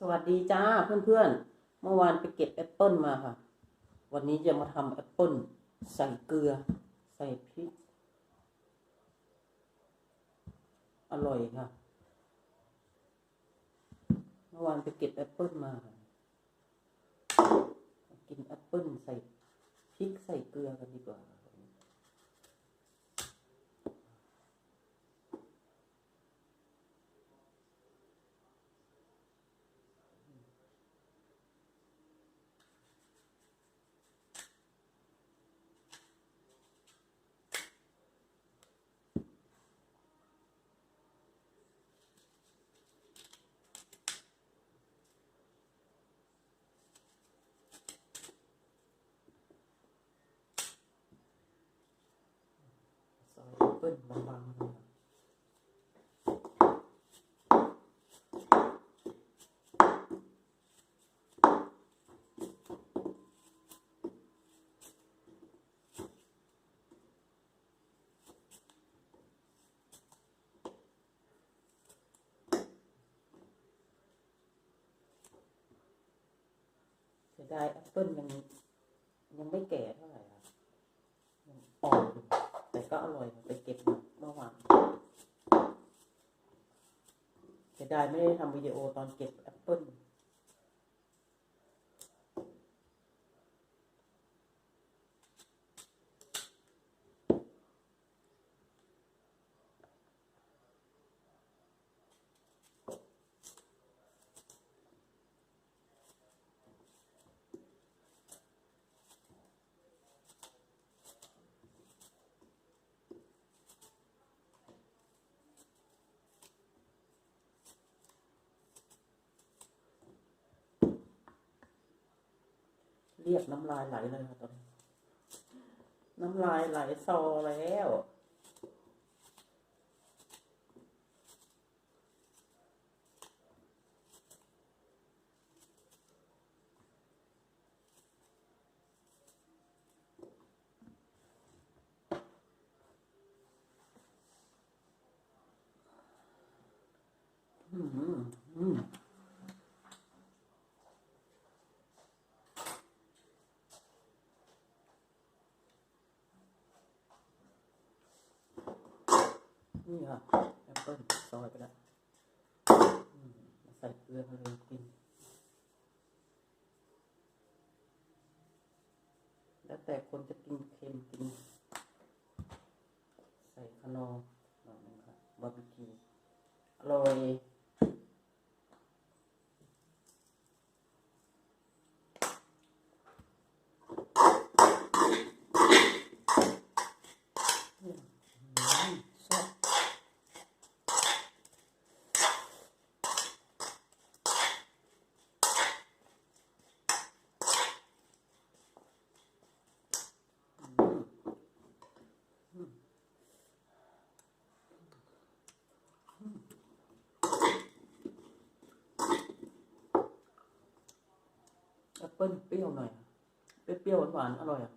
สวัสดีจ้าเพื่อนๆ เมื่อวานไปเก็บแอปเปิลมาค่ะ วันนี้จะมาทำแอปเปิลใส่เกลือ ใส่พริก อร่อยค่ะ เมื่อวานไปเก็บแอปเปิลมาค่ะกินแอปเปิลใส่พริกใส่เกลือกันดีกว่า ซอยแอ ปเปิลบางๆเลยค่ะเสียดายแอปเปิลยังยังไม่แก่เท่าไหร่ค่ะยังอ่อนอยู่ ก็อร่อยไปเก็บมาเมื่อวานเสียดายไม่ได้ทำวิดีโอตอนเก็บแอปเปิ้ล เรียกน้ำลายไหลเลยค่ะตอนนี้น้ำลายไหลซอแล้ว อืมอืม นี่ค่ะแอปเปิ้ลซอยไปแล้วใส่เกลือมาเลยกิน แล้วแต่คนจะกินเค็มกิน ใส่ขนมหน่อยนึงค่ะบาร์บีคิวอร่อย อืมแซ่บ แอปเปิ้ลเปรี้ยวหน่อย เปรี้ยวหวานๆอร่อยอะ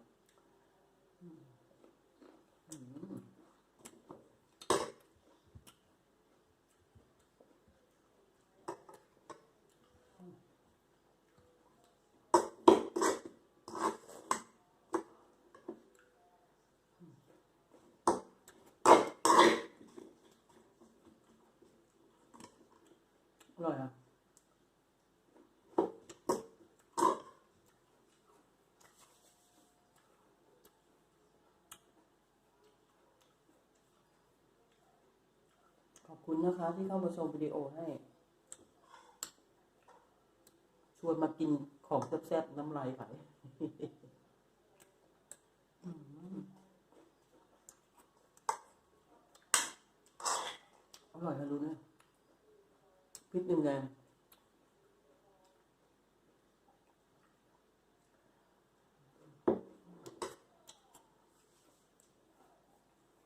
อร่อยอะ ขอบคุณนะคะที่เข้ามาชมวิดีโอให้ ชวนมากินของแซ่บๆน้ำลายไหลอร่อยนะรู้เนี่ยพริกหนึ่งแดง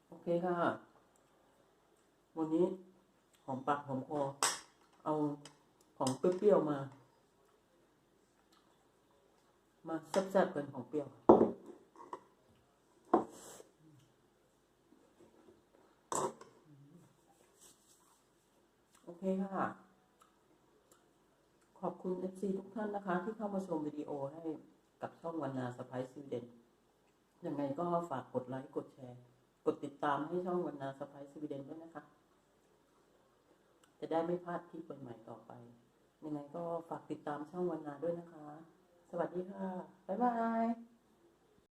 โอเคค่ะ วันนี้หอมปากหอมคอเอาของเปรี้ยวๆมา มาแซ่บๆกันของเปรี้ยวโอเคค่ะ ขอบคุณ FC ทุกท่านนะคะ ที่เข้ามาชมวิดีโอให้กับช่องวันนาสไปซ์สวีเดนยังไงก็ฝากกดไลค์ กดแชร์ กดติดตามให้ช่องวันนาสไปซ์สวีเดนด้วยนะคะ ได้ไม่พลาดคลิปใหม่ๆต่อไป ยังไงก็ฝากติดตามช่องวันนาด้วยนะคะ สวัสดีค่ะ บ๊ายบาย